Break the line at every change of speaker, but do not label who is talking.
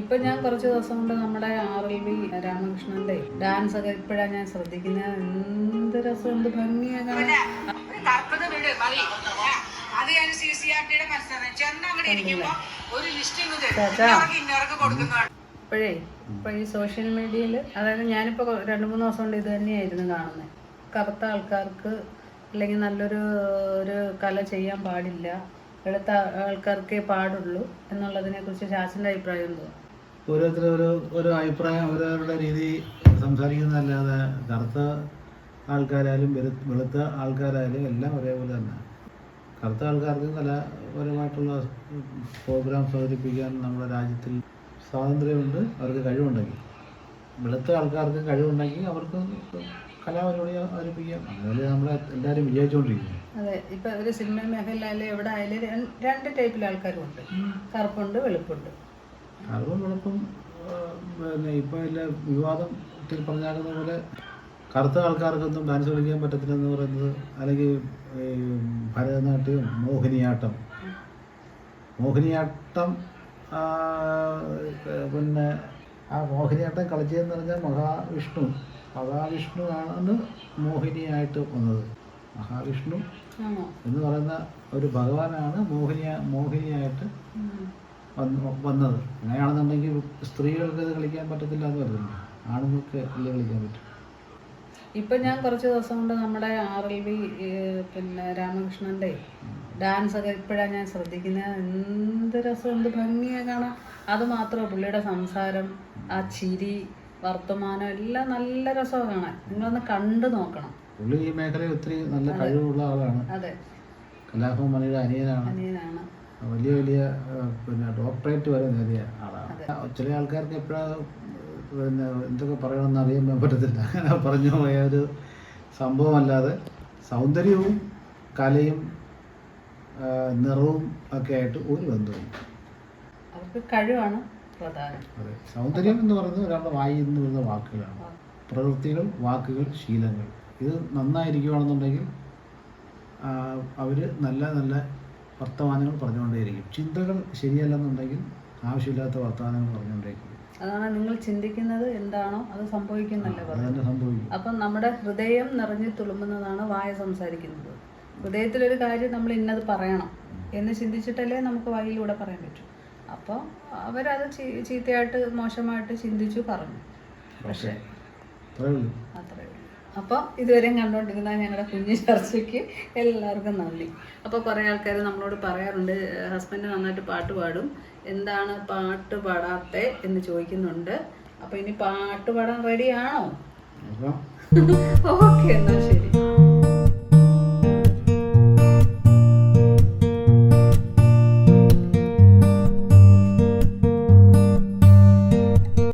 ഇപ്പൊ ഞാൻ കുറച്ച് ദിവസം കൊണ്ട് നമ്മുടെ ആർ എൽ വി രാമകൃഷ്ണന്റെ ഡാൻസ് ഒക്കെ ഇപ്പോഴാണ് ഞാൻ ശ്രദ്ധിക്കുന്നത്. എന്ത് രസം എന്ത് ഭംഗിയാ കാണാൻ.
കറുപ്പത് വീട് മതി. അത് ഞാൻ സി സി ആർ ടിയുടെ മത്സരം. ചെന്ന് അങ്ങോട്ട് ഇരിക്കുമ്പോ ഒരു ലിസ്റ്റ് ഇന്നവർക്ക് കൊടുക്കുന്നതാണ്.
ഇപ്പോഴേ ഇപ്പൊ ഈ സോഷ്യൽ മീഡിയയിൽ അതായത് ഞാനിപ്പോ രണ്ട് മൂന്ന് ദിവസം കൊണ്ട് ഇത് തന്നെയായിരുന്നു കാണുന്നത് കറുത്ത ആൾക്കാർക്ക് അല്ലെങ്കിൽ നല്ലൊരു ഒരു കല ചെയ്യാൻ പാടില്ല. എടുത്ത ആൾക്കാർക്കേ പാടുള്ളൂ എന്നുള്ളതിനെ കുറിച്ച് ശാസിന്റെ അഭിപ്രായം എന്തോ?
ഓരോരുത്തർ ഓരോ ഓരോ അഭിപ്രായം അവരവരുടെ രീതി സംസാരിക്കുന്നതല്ലാതെ കറുത്ത ആൾക്കാരായാലും വെളുത്ത ആൾക്കാരായാലും എല്ലാം ഒരേപോലെ തന്നെ. കറുത്ത ആൾക്കാർക്ക് കലാപരമായിട്ടുള്ള പ്രോഗ്രാംസ് അവതരിപ്പിക്കാൻ നമ്മുടെ രാജ്യത്തിൽ സ്വാതന്ത്ര്യമുണ്ട് അവർക്ക് കഴിവുണ്ടെങ്കിൽ. വെളുത്ത ആൾക്കാർക്ക് കഴിവുണ്ടെങ്കിൽ അവർക്ക് കലാപരിപാടി അവതരിപ്പിക്കാം. അതുപോലെ നമ്മളെ എല്ലാവരും വിജയിച്ചുകൊണ്ടിരിക്കുന്നു
അതെ ഇപ്പൊ ഒരു സിനിമ മേഖലയിലായാലും എവിടെ ആയാലും രണ്ട് ടൈപ്പിൽ ആൾക്കാരുണ്ട്. കറുപ്പുണ്ട് വെളുപ്പുണ്ട്.
അറിവും പിന്നെ ഇപ്പം ഇല്ല ഒത്തിരി പറഞ്ഞാക്കുന്ന പോലെ കറുത്ത ആൾക്കാർക്കൊന്നും ഡാൻസ് കളിക്കാൻ പറ്റത്തില്ലെന്ന് പറയുന്നത് അല്ലെങ്കിൽ ഭരതനാട്യം മോഹിനിയാട്ടം. മോഹിനിയാട്ടം പിന്നെ ആ മോഹിനിയാട്ടം കളിച്ചതെന്ന് പറഞ്ഞാൽ മഹാവിഷ്ണു. മഹാവിഷ്ണു ആണ് മോഹിനിയായിട്ട് വന്നത്. മഹാവിഷ്ണു എന്ന് പറയുന്ന ഒരു ഭഗവാനാണ് മോഹിനിയ മോഹിനിയായിട്ട് വന്നത്. അങ്ങനെയാണെന്നുണ്ടെങ്കിൽ സ്ത്രീകൾക്ക് ഇത് കളിക്കാൻ പറ്റത്തില്ല എന്ന് പറയുന്നില്ല ആണുങ്ങൾക്ക് അല്ലേ കളിക്കാൻ പറ്റും.
ഇപ്പം ഞാൻ കുറച്ച് ദിവസം കൊണ്ട് നമ്മുടെ ആർ എൽ വി പിന്നെ രാമകൃഷ്ണന്റെ ഡാൻസ് ഒക്കെ ഇപ്പോഴാണ് ഞാൻ ശ്രദ്ധിക്കുന്നത്. എന്ത് രസം എന്ത് ഭംഗിയാ കാണാൻ. അത് മാത്രമേ പുള്ളിയുടെ സംസാരം ആ ചിരി വർത്തമാനം എല്ലാം നല്ല രസമാണ് കാണാൻ. നിങ്ങളൊന്ന് കണ്ടു നോക്കണം.
പുള്ളി ഈ മേഖലയിൽ ഒത്തിരി നല്ല കഴിവുള്ള ആളാണ്.
അതെ.
കലാഭവൻ മണിയുടെ അനിയനാണ്.
അനിയനാണ്.
വലിയ വലിയ പിന്നെ ഡോക്ടറേറ്റ് വരെ നേടിയ ആളാണ്. ചില ആൾക്കാർക്ക് എപ്പോഴാണ് പിന്നെ എന്തൊക്കെ പറയണമെന്ന് അറിയാൻ പറ്റത്തില്ല. അങ്ങനെ പറഞ്ഞു പോയ ഒരു സംഭവമല്ലാതെ സൗന്ദര്യവും കലയും നിറവും ഒക്കെ ആയിട്ട് ഒരു ബന്ധവും
അവർക്ക് കഴിവാണ് പ്രധാനം.
അതെ. സൗന്ദര്യം എന്ന് പറയുന്നത് ഒരാളുടെ വായിൽ നിന്ന് വരുന്ന വാക്കുകളാണ്. പ്രവൃത്തികൾ വാക്കുകൾ ശീലങ്ങൾ. ഇത് നന്നായിരിക്കുകയാണെന്നുണ്ടെങ്കിൽ അവർ നല്ല നല്ല വർത്തമാനങ്ങൾ പറഞ്ഞുകൊണ്ടേയിരിക്കും. ചിന്തകൾ ശരിയല്ലെന്നുണ്ടെങ്കിൽ ആവശ്യമില്ലാത്ത വർത്തമാനങ്ങൾ പറഞ്ഞുകൊണ്ടേയിരിക്കും.
അതാണ് നിങ്ങൾ ചിന്തിക്കുന്നത് എന്താണോ അത് സംഭവിക്കുന്നല്ലേ അപ്പം നമ്മുടെ ഹൃദയം നിറഞ്ഞു തുളുമ്പുന്നതാണ് വായ സംസാരിക്കുന്നത്. ഹൃദയത്തിലൊരു കാര്യം നമ്മൾ ഇന്നത് പറയണം എന്ന് ചിന്തിച്ചിട്ടല്ലേ നമുക്ക് വായിലൂടെ പറയാൻ പറ്റൂ. അപ്പോൾ അവരത് ചീത്തയായിട്ട് മോശമായിട്ട് ചിന്തിച്ചു പറഞ്ഞു. പക്ഷേ
അത്രയുള്ളൂ
അത്രേ ഉള്ളൂ. അപ്പോൾ ഇതുവരെയും കണ്ടുകൊണ്ടിരുന്ന ഞങ്ങളുടെ കുഞ്ഞു ചർച്ചയ്ക്ക് എല്ലാവർക്കും നന്ദി. അപ്പോൾ കുറേ ആൾക്കാർ നമ്മളോട് പറയാറുണ്ട് ഹസ്ബൻഡ് നന്നായിട്ട് പാട്ട് പാടും. എന്താണ് പാട്ട് പാടാത്തെ? എന്ന് ചോദിക്കുന്നുണ്ട്. അപ്പോൾ ഇനി പാട്ട് പാടാൻ റെഡിയാണോ ഓക്കെ എന്നാൽ ശരി.